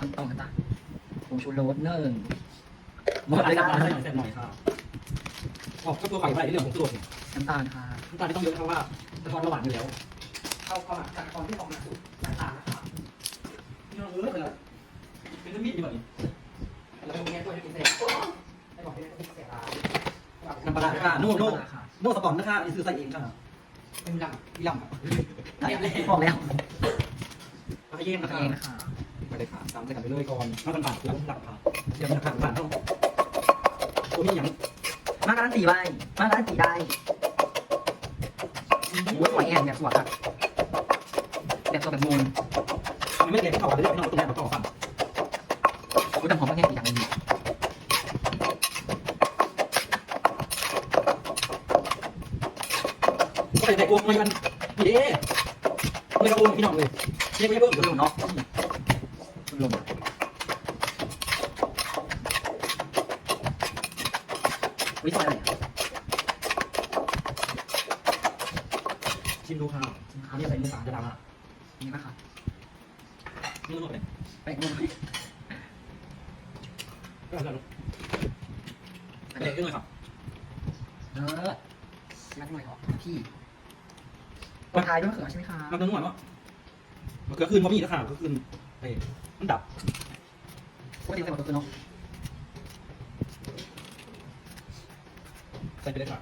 ขั้นตอนกันตาผงชูรสหนึ่งหหมมดดเลเลยยคครัรับบใส่หน่อยใส่หน่อยค่ะออกก็ตัวไข่ไปเรื่องของตัวเนี่ยน้ำตาลค่ะน้ำตาลไม่ต้องเยอะเพราะว่าตะกอนระหว่างอยู่แล้ว เข้าเข้ามาจากตอนที่ออกมาสู่สายตานะครับนี่เราเออเป็นอะไรเป็นน้ำมีดดีกว่านี้แล้วตรงนี้ตัวจะกินเสร็จให้บอกให้กินเสร็จแล้วน้ำปลาค่ะโน่โน่ค่ะโน่สปอนนะคะนี่คือใส่เองค่ะเป็นลำพี่ลำบอกแล้วมาเยี่ยมนะเอคะงนะคะไป เลยค่ะตามไปกันไปเลยก่อนมากันผ่านแล้วหลักค่ะเดี๋ยวมันผ่านผ่านต้องตัวนี้ยังมาการันตีไว้มาการันตีได้โอ้ยหอยแอนแบบสวยอะแบบตัวแบบมูลมันไม่เล็กเท่ากับเรื่องที่เราตัวแรกเราต่อฟันโอ้ยแต่หอมมากแค่อย่างนี้ก็ใส่โกงมันนี่เด้ไม่กระโปงพี่น้องเลยเรียกไม่เพิ่มคุณลงเนาะ ลงวิซอยอะไรอะชิมดูค่ะอันนี้ใส่เนื้อสารจะดำอะนี่นะคะนี่รู้หมดเลยไปลงก็แล้วเด็กขึ้นเลยครับเออรักหน่อยขอพี่ตัวท้ายด้วยมะเขือใช่ไหมคะมันจะนวดเนาะมันก็คืนพอมีแล้วค่ะก็คืน เอ้มันดับปกติใส่หมดตัวคือเนาะใส่ไปเลยค่ะ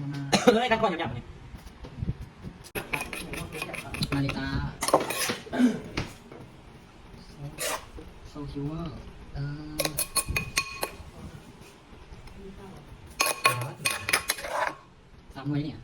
มาเลยกันก่อนหยาบๆนี่มาเลยจ้าโซคิวเวอร์เออสามหน่วยเนี่ย